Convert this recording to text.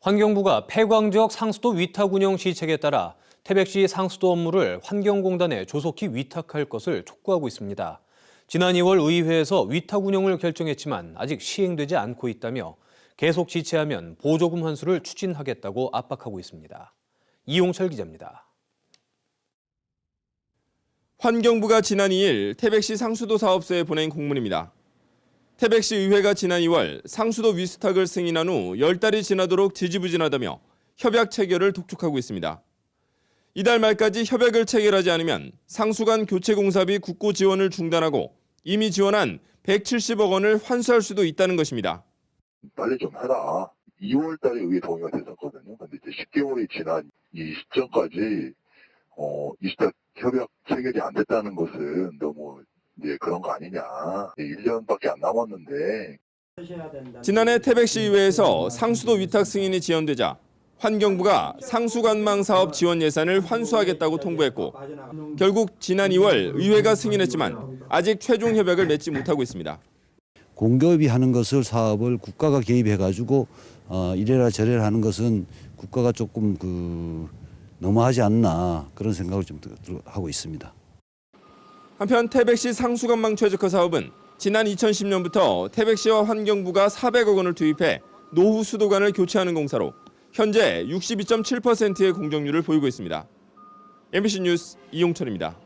환경부가 폐광 지역 상수도 위탁 운영 시책에 따라 태백시 상수도 업무를 환경공단에 조속히 위탁할 것을 촉구하고 있습니다. 지난 2월 의회에서 위탁 운영을 결정했지만 아직 시행되지 않고 있다며 계속 지체하면 보조금 환수를 추진하겠다고 압박하고 있습니다. 이용철 기자입니다. 환경부가 지난 2일 태백시 상수도 사업소에 보낸 공문입니다. 태백시 의회가 지난 2월 상수도 위수탁을 승인한 후 10달이 지나도록 지지부진하다며 협약 체결을 독촉하고 있습니다. 이달 말까지 협약을 체결하지 않으면 상수간 교체 공사비 국고 지원을 중단하고 이미 지원한 170억 원을 환수할 수도 있다는 것입니다. 빨리 좀 해라. 2월 달에 의회 동의가 됐었거든요. 근데 이제 10개월이 지난 이 시점까지, 어, 이스타 협약 체결이 안 됐다는 것은 너무 이제 그런 거 아니냐. 1년밖에 안 남았는데, 지난해 태백시 의회에서 상수도 위탁 승인이 지연되자 환경부가 상수관망 사업 지원 예산을 환수하겠다고 통보했고 결국 지난 2월 의회가 승인했지만 아직 최종 협약을 맺지 못하고 있습니다. 공기업이 하는 것을 사업을 국가가 개입해 가지고 어, 이래라 저래라 하는 것은 국가가 조금 그 너무하지 않나 그런 생각을 좀 하고 있습니다. 한편 태백시 상수관망 최적화 사업은 지난 2010년부터 태백시와 환경부가 400억 원을 투입해 노후 수도관을 교체하는 공사로 현재 62.7%의 공정률을 보이고 있습니다. MBC 뉴스 이용철입니다.